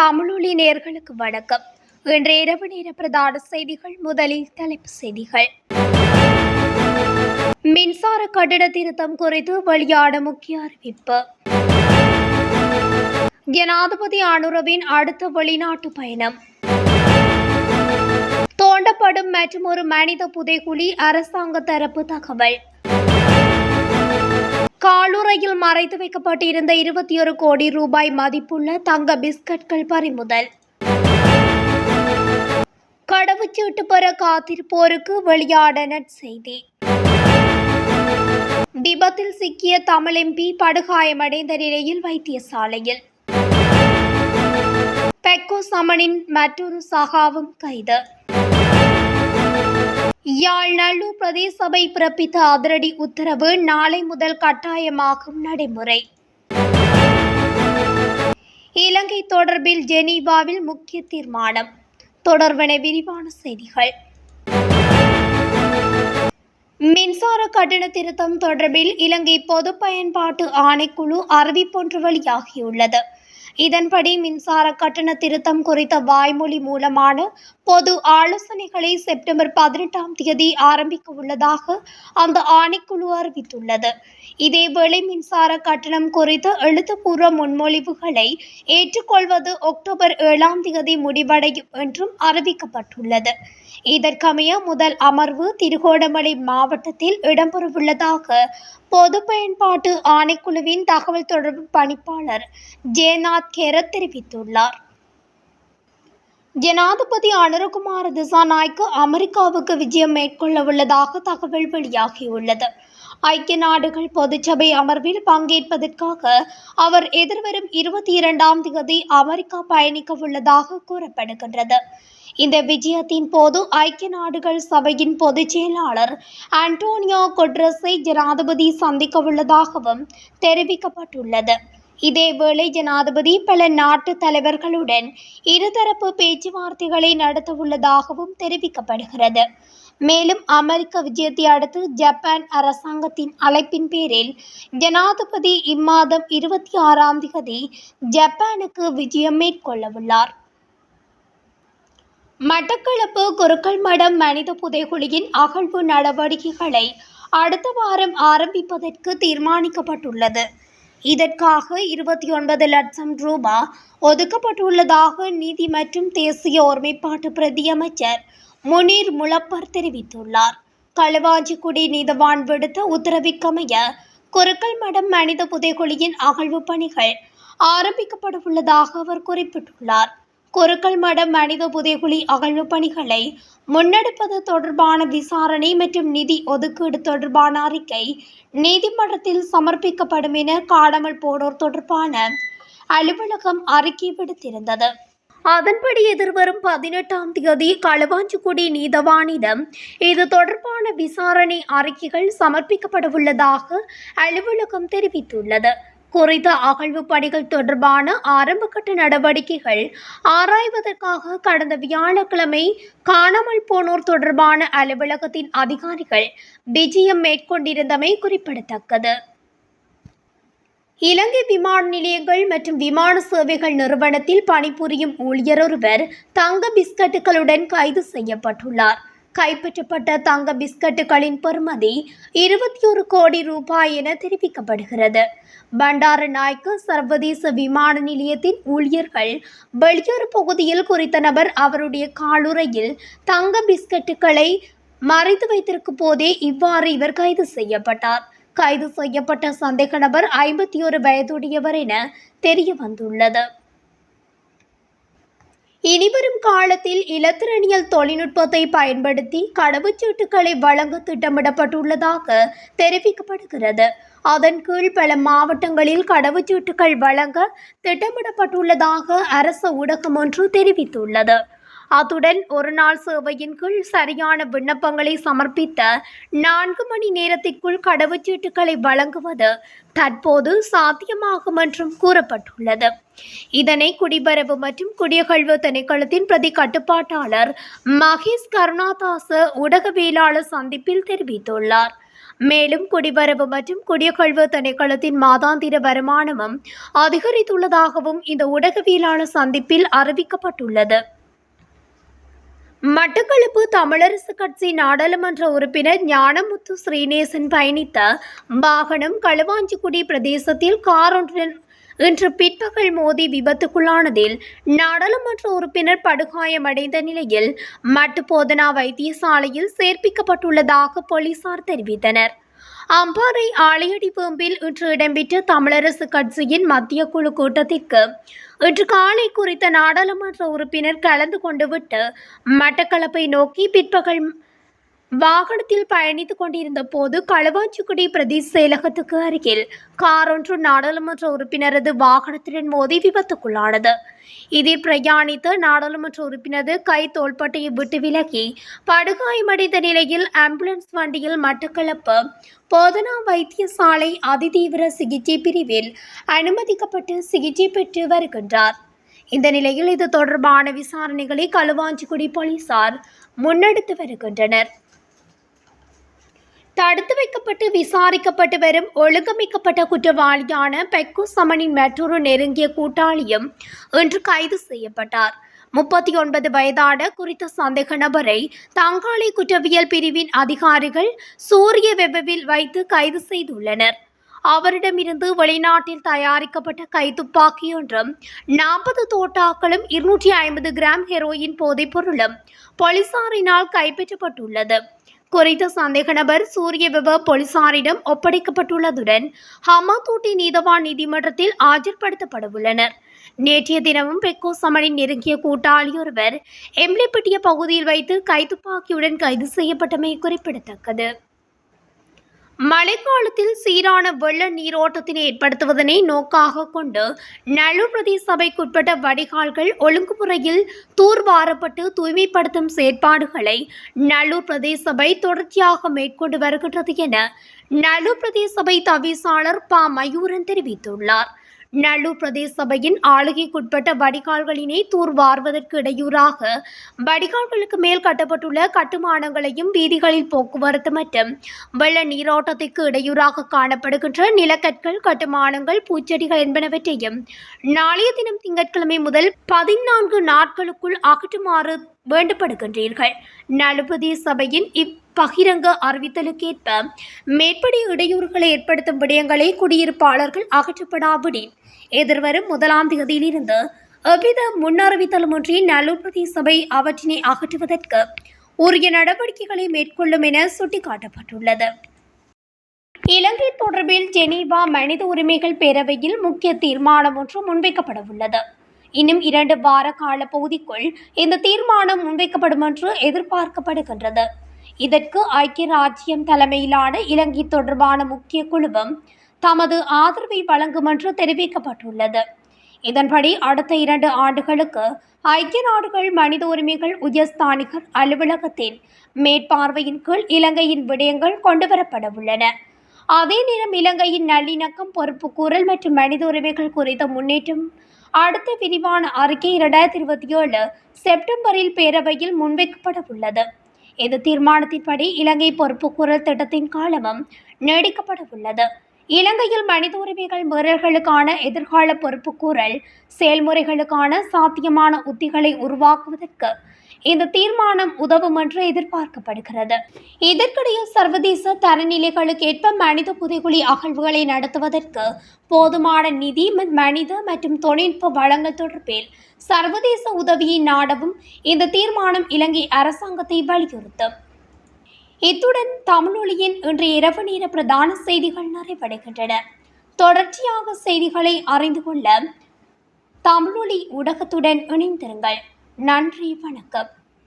தமிழொலி நேர்களுக்கு வணக்கம். இன்று இரவு நேர பிரதான செய்திகள் முதலில் தலைப்பு செய்திகள். மின்சார கட்டண திருத்தம் குறித்து வெளியான முக்கிய அறிவிப்பு. ஜனாதிபதி அனுரவின் அடுத்த வெளிநாட்டு பயணம். தோண்டப்படும் மற்றும் ஒரு மனித புதைகுழி அரசாங்க தரப்பு தகவல். காலுறையில் மறைத்து வைக்கப்பட்டிருந்த இருபத்தி ஒரு கோடி ரூபாய் மதிப்புள்ள தங்க பிஸ்கட்கள் பறிமுதல். கடவுச்சீட்டு பெற காத்திருப்போருக்கு வெளியாடன செய்தி. விபத்தில் சிக்கிய தமிழ் எம்பி படுகாயமடைந்த நிலையில் வைத்தியசாலையில். பெக்கோ சமனின் மற்றொரு சகாவும் கைது. யாழ் நல்லூர் பிரதேச சபை பிறப்பித்த அதிரடி உத்தரவு நாளை முதல் கட்டாயமாகும் நடைமுறை. இலங்கை தொடர்பில் ஜெனீவாவில் முக்கிய தீர்மானம். தொடர்பென விரிவான செய்திகள். மின்சார கட்டண திருத்தம் தொடர்பில் இலங்கை பொது பயன்பாட்டு ஆணைக்குழு அறிவிப்பொன்று வெளியாகியுள்ளது. இதன்படி மின்சார கட்டண திருத்தம் குறித்த வாய்மொழி மூலமான பொது ஆலோசனைகளை செப்டம்பர் பதினெட்டாம் தேதி ஆரம்பிக்க உள்ளதாக அந்த ஆணைக்குழு அறிவித்துள்ளது. இதேவேளை மின்சார கட்டணம் குறித்த எழுத்துப்பூர்வ முன்மொழிவுகளை ஏற்றுக்கொள்வது அக்டோபர் ஏழாம் தேதி முடிவடையும் என்றும் அறிவிக்கப்பட்டுள்ளது. இதற்கமைய முதல் அமர்வு திருகோணமலை மாவட்டத்தில் இடம்பெறவுள்ளதாக பொது பயன்பாட்டு ஆணைக்குழுவின் தகவல் தொடர்பு பணிப்பாளர் ஜெயநாத் கேர தெரிவித்துள்ளார். ஜனாதிபதி அனுரகுமார திசாநாய்க்கு அமெரிக்காவுக்கு விஜயம் மேற்கொள்ள உள்ளதாக தகவல் வெளியாகியுள்ளது. ஐக்கிய நாடுகள் பொதுச்சபை அமர்வில் பங்கேற்பதற்காக அவர் எதிர்வரும் இருபத்தி இரண்டாம் தேதி அமெரிக்கா பயணிக்க உள்ளதாக கூறப்படுகின்றது. இந்த விஜயத்தின் போது ஐக்கிய நாடுகள் சபையின் பொதுச் செயலாளர் ஆண்டோனியோ கொட்ரஸை ஜனாதிபதி சந்திக்க உள்ளதாகவும் தெரிவிக்கப்பட்டுள்ளது. இதேவேளை ஜனாதிபதி பல நாட்டு தலைவர்களுடன் இருதரப்பு பேச்சுவார்த்தைகளை நடத்தவுள்ளதாகவும் தெரிவிக்கப்படுகிறது. மேலும் அமெரிக்க விஜயத்தை அடுத்து ஜப்பான் அரசாங்கத்தின் அழைப்பின் பேரில் ஜனாதிபதி இம்மாதம் இருபத்தி ஆறாம் தேதி ஜப்பானுக்கு விஜயம் மேற்கொள்ளவுள்ளார். மட்டக்களப்பு குருக்கள் மடம் மனித புதைகுழியின் அகழ்வு நடவடிக்கைகளை அடுத்த வாரம் ஆரம்பிப்பதற்கு தீர்மானிக்கப்பட்டுள்ளது. இதற்காக இருபத்தி ஒன்பது லட்சம் ரூபாய் ஒதுக்கப்பட்டுள்ளதாக நீதி மற்றும் தேசிய ஒருமைப்பாட்டு பிரதியமைச்சர் முனீர் முலப்பர் தெரிவித்துள்ளார். களுவாஞ்சிக்குடி நீதவான் விடுத்த உத்தரவிற்கமைய குருக்கள் மடம் மனித புதைகுழியின் அகழ்வு பணிகள் ஆரம்பிக்கப்பட உள்ளதாக அவர் குறிப்பிட்டுள்ளார். குருக்கள் மடம் மனித புதைகுழி அகழ்வு பணிகளை முன்னெடுப்பது தொடர்பான விசாரணை மற்றும் நிதி ஒதுக்கீடு தொடர்பான அறிக்கை நீதிமன்றத்தில் சமர்ப்பிக்கப்படும் என காணாமல் போனோர் தொடர்பான அலுவலகம் அறிக்கை விடுத்திருந்தது. அதன்படி எதிர்வரும் பதினெட்டாம் தேதி களுவாஞ்சிக்குடி நீதவானிடம் இது தொடர்பான விசாரணை அறிக்கைகள் சமர்ப்பிக்கப்படவுள்ளதாக அலுவலகம் தெரிவித்துள்ளது. குறித்த அகழ்வு பணிகள் தொடர்பான ஆரம்பகட்ட நடவடிக்கைகள் ஆராய்வதற்காக கடந்த வியாழக்கிழமை காணாமல் போனோர் தொடர்பான அலுவலகத்தின் அதிகாரிகள் விஜயம் மேற்கொண்டிருந்தமை குறிப்பிடத்தக்கது. இலங்கை விமான நிலையங்கள் மற்றும் விமான சேவைகள் நிறுவனத்தில் பணிபுரியும் ஊழியர் ஒருவர் தங்க பிஸ்கட்டுகளுடன் கைது செய்யப்பட்டுள்ளார். கைப்பற்றப்பட்ட தங்க பிஸ்கட்டுகளின் பெறுமதி இருபத்தி ஒரு கோடி ரூபாய் என தெரிவிக்கப்படுகிறது. பண்டார நாய்க்கு சர்வதேச விமான நிலையத்தின் ஊழியர்கள் வெளியூர் பகுதியில் குறித்த நபர் அவருடைய காலுறையில் தங்க பிஸ்கட்டுகளை மறைத்து வைத்திருக்கும் போதே இவ்வாறு இவர் கைது செய்யப்பட்டார். கைது செய்யப்பட்ட சந்தேக நபர் ஐம்பத்தி ஒரு வயதுடையவர் என தெரிய வந்துள்ளது இனிவரும் காலத்தில் இலத்திரனியல் தொழில்நுட்பத்தை பயன்படுத்தி கடவுச்சீட்டுகளை வழங்க திட்டமிடப்பட்டுள்ளதாக தெரிவிக்கப்படுகிறது. அதன் கீழ் பல மாவட்டங்களில் கடவுச்சீட்டுகள் வழங்க திட்டமிடப்பட்டுள்ளதாக அரச ஊடகம் ஒன்று தெரிவித்துள்ளது. அத்துடன் ஒரு நாள் சேவையின் கீழ் சரியான விண்ணப்பங்களை சமர்ப்பித்த நான்கு மணி நேரத்திற்குள் கடவுச்சீட்டுகளை வழங்குவது தற்போது சாத்தியமாகும் என்றும் கூறப்பட்டுள்ளது. இதனை குடிபரவு மற்றும் குடியகழ்வு திணைக்களத்தின் பிரதி கட்டுப்பாட்டாளர் மகேஷ் கருணாதாச ஊடகவியலாளர் சந்திப்பில் தெரிவித்துள்ளார். மேலும் குடிவரவு மற்றும் குடியகழ்வு திணைக்களத்தின் மாதாந்திர வருமானமும் அதிகரித்துள்ளதாகவும் இந்த ஊடகவியலாளர் சந்திப்பில் அறிவிக்கப்பட்டுள்ளது. மட்டக்களப்பு தமிழரசு கட்சி நாடாளுமன்ற உறுப்பினர் ஞானமுத்து ஸ்ரீநேசன் பயணித்த வாகனம் களுவாஞ்சிக்குடி பிரதேசத்தில் கார் ஒன்றுடன் இன்று பிற்பகல் மோதி விபத்துக்குள்ளானதில் நாடாளுமன்ற உறுப்பினர் படுகாயமடைந்த நிலையில் மட்டு போதனா வைத்தியசாலையில் சேர்ப்பிக்கப்பட்டுள்ளதாக போலீசார் தெரிவித்தனர். அம்பாறை ஆலையடி பம்பில் இன்று இடம்பெற்ற தமிழரசு கட்சியின் மத்திய குழு கூட்டத்திற்கு இன்று காலை குறித்த நாடாளுமன்ற உறுப்பினர் கலந்து கொண்டுவிட்டு மட்டக்களப்பை நோக்கி பிற்பகல் வாகனத்தில் பயணித்துக் கொண்டிருந்த போது களுவாஞ்சிக்குடி பிரதேச செயலகத்துக்கு அருகில் கார் ஒன்று நாடாளுமன்ற உறுப்பினரது வாகனத்துடன் மோதி விபத்துக்குள்ளானது. இதில் பிரயாணித்த நாடாளுமன்ற உறுப்பினரது கை தோள்பட்டையை விட்டு விலகி படுகாயமடைந்த நிலையில் ஆம்புலன்ஸ் வண்டியில் மட்டக்களப்பு போதனா வைத்தியசாலை அதிதீவிர சிகிச்சை பிரிவில் அனுமதிக்கப்பட்டு சிகிச்சை பெற்று வருகின்றார். இந்த நிலையில் இது தொடர்பான விசாரணைகளை களுவாஞ்சிக்குடி போலீசார் முன்னெடுத்து வருகின்றனர். தடுத்து வைக்கப்பட்டு விசாரிக்கப்பட்டு வரும் ஒழுங்கமைக்கப்பட்ட குற்றவாளியான பெக்கு சமனின் மற்றொரு நெருங்கிய கூட்டாளியும் இன்று கைது செய்யப்பட்டார். முப்பத்தி ஒன்பது வயதான குறித்த சந்தேக நபரை தங்காளி குற்றவியல் பிரிவின் அதிகாரிகள் சூரிய வெபவில் வைத்து கைது செய்துள்ளனர். அவரிடமிருந்து வெளிநாட்டில் தயாரிக்கப்பட்ட கைத்துப்பாக்கி ஒன்றும் நாற்பது தோட்டாக்களும் இருநூற்றி ஐம்பது கிராம் ஹெரோயின் போதைப் பொருளும் போலீசாரினால் கைப்பற்றப்பட்டுள்ளது. குறித்த சந்தேக நபர் சூரிய விப போலீசாரிடம் ஒப்படைக்கப்பட்டுள்ளதுடன் ஹமாதூட்டி நீதவான் நீதிமன்றத்தில் ஆஜர்படுத்தப்படவுள்ளனர். நேற்றைய தினமும் பெக்கோ சமனின் நெருங்கிய கூட்டாளி ஒருவர் எம்லிப்பட்டிய பகுதியில் வைத்து கைத்துப்பாக்கியுடன் கைது செய்யப்பட்டமை குறிப்பிடத்தக்கது. மழைக்காலத்தில் சீரான வெள்ள நீரோட்டத்தினை ஏற்படுத்துவதனை நோக்காக கொண்டு நல்லூர் பிரதேச சபைக்குட்பட்ட வடிகால்கள் ஒழுங்குமுறையில் தூர்வாரப்பட்டு தூய்மைப்படுத்தும் செயற்பாடுகளை நல்லூர் பிரதேச சபை தொடர்ச்சியாக மேற்கொண்டு வருகின்றது என நல்லூர் பிரதேச சபை தவிசாளர் ப. மயூரன் தெரிவித்துள்ளார். நல்லூர் பிரதேச சபையின் ஆளுகைக்குட்பட்ட வடிகால்களினை தூர்வார்வதற்கு இடையூறாக வடிகால்களுக்கு மேல் கட்டப்பட்டுள்ள கட்டுமானங்களையும் வீதிகளில் போக்குவரத்து மற்றும் வெள்ள நீரோட்டத்திற்கு இடையூறாக காணப்படுகின்ற நிலக்கற்கள் கட்டுமானங்கள் பூச்செடிகள் என்பனவற்றையும் நாளைய தினம் திங்கட்கிழமை முதல் பதினான்கு நாட்களுக்குள் அகற்றுமாறு வேண்டப்படுகின்றீர்கள் நலுபதி சபையின் இப்பகிரங்க அறிவித்தலுக்கேற்ப மேற்படி இடையூறுகளை ஏற்படுத்தும் விடயங்களை குடியிருப்பாளர்கள் அகற்றப்படாவிடின். எதிர்வரும் முதலாம் தேதியிலிருந்து எவ்வித முன்னறிவித்தலுமின்றி நலுபதி சபை அவற்றினை அகற்றுவதற்கு உரிய நடவடிக்கைகளை மேற்கொள்ளும் என சுட்டிக்காட்டப்பட்டுள்ளது. இலங்கை தொடர்பில் ஜெனீவா மனித உரிமைகள் பேரவையில் முக்கிய தீர்மானம் ஒன்று முன்வைக்கப்பட உள்ளது இன்னும் இரண்டு வார கால பகுதிக்குள் இந்த தீர்மானம் முன்வைக்கப்படும் என்று எதிர்பார்க்கப்படுகின்றது. இதற்கு ஐக்கிய ராஜ்யம் தலைமையிலான இலங்கை தொடர்பான முக்கிய குழுவும் தமது ஆதரவை வழங்கும் என்று தெரிவிக்கப்பட்டுள்ளது. இதன்படி அடுத்த இரண்டு ஆண்டுகளுக்கு ஐக்கிய நாடுகள் மனித உரிமைகள் உயர்ஸ்தானிகர் அலுவலகத்தின் மேற்பார்வையின் கீழ் இலங்கையின் விடயங்கள் கொண்டுவரப்பட உள்ளன. அதே நேரம் இலங்கையின் நல்லிணக்கம் பொறுப்புக்கூறல் மற்றும் மனித உரிமைகள் குறித்த முன்னேற்றம் அடுத்த விரிவான அறிக்கை இரண்டாயிரத்தி இருபத்தி ஏழு செப்டம்பரில் பேரவையில் முன்வைக்கப்பட உள்ளது இந்த தீர்மானத்தின்படி இலங்கை பொறுப்புக்கூறல் திட்டத்தின் காலமும் நீடிக்கப்பட உள்ளது இலங்கையில் மனித உரிமைகள் மீறல்களுக்கான எதிர்கால பொறுப்புக்கூறல் செயல்முறைகளுக்கான சாத்தியமான உத்திகளை உருவாக்குவதற்கு இந்த தீர்மானம் உதவும் என்று எதிர்பார்க்கப்படுகிறது. இதற்கிடையே சர்வதேச தரநிலைகளுக்கேற்ப மனித புதைகுழி அகழ்வுகளை நடத்துவதற்கு போதுமான நிதி மனித மற்றும் தொழில்நுட்ப வளங்கள் தொடர்பில் சர்வதேச உதவியை நாடவும் இந்த தீர்மானம் இலங்கை அரசாங்கத்தை வலியுறுத்தும். இத்துடன் தமிழொலியின் இன்றைய இரவு நேர பிரதான செய்திகள் நிறைவடைகின்றன. தொடர்ச்சியாக செய்திகளை அறிந்து கொள்ள தமிழொலி ஊடகத்துடன் இணைந்திருங்கள். நன்றி வணக்கம்.